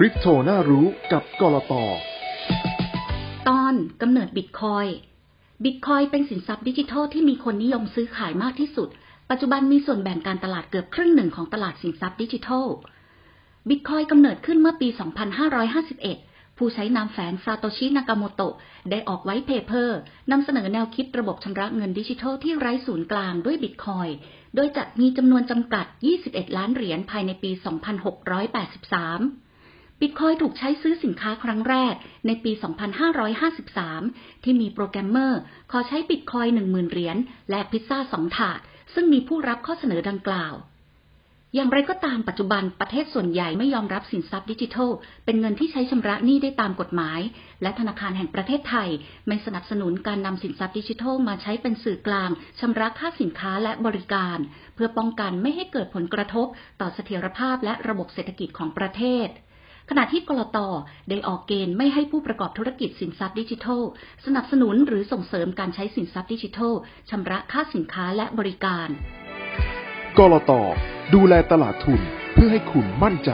คริปโตน่ารู้กับกลตตอนกำเนิดบิตคอยบิตคอยเป็นสินทรัพย์ดิจิทัลที่มีคนนิยมซื้อขายมากที่สุด ปัจจุบันมีส่วนแบ่งการตลาดเกือบครึ่งหนึ่งของตลาดสินทรัพย์ดิจิทัลบิตคอยกำเนิดขึ้นเมื่อปี 2551 ผู้ใช้นามแฝงซาโตชิ นากาโมโตะได้ออกไว้เพเปอร์นำเสนอแนวคิดระบบชำระเงินดิจิทัลที่ไร้ศูนย์กลางด้วยบิตคอยโดยจะมีจำนวนจำกัด 21 ล้านเหรียญภายในปี 2683 บิตคอยถูกใช้ซื้อสินค้าครั้งแรกในปี 2553 ที่มีโปรแกรมเมอร์ ขอใช้บิตคอย10,000 เหรียญแลกพิซซ่า2ถาด ซึ่งมีผู้รับข้อเสนอดังกล่าว อย่างไรก็ตามปัจจุบันประเทศส่วนใหญ่ไม่ยอมรับสินทรัพย์ดิจิทัล เป็นเงินที่ใช้ชำระหนี้ได้ตามกฎหมาย และธนาคารแห่งประเทศไทย ไม่สนับสนุนการนำสินทรัพย์ดิจิทัลมาใช้เป็นสื่อกลางชำระค่าสินค้าและบริการ เพื่อป้องกันไม่ให้เกิดผลกระทบต่อเสถียรภาพและระบบเศรษฐกิจของประเทศ ขณะที่กรตได้ออกเกณฑ์ไม่ให้ผู้ประกอบธุรกิจสินทรัพย์ดิจิทัล สนับสนุนหรือส่งเสริมการใช้สินทรัพย์ดิจิทัลชำระค่าสินค้าและบริการกลตดูแลตลาดทุนเพื่อให้คุณมั่นใจ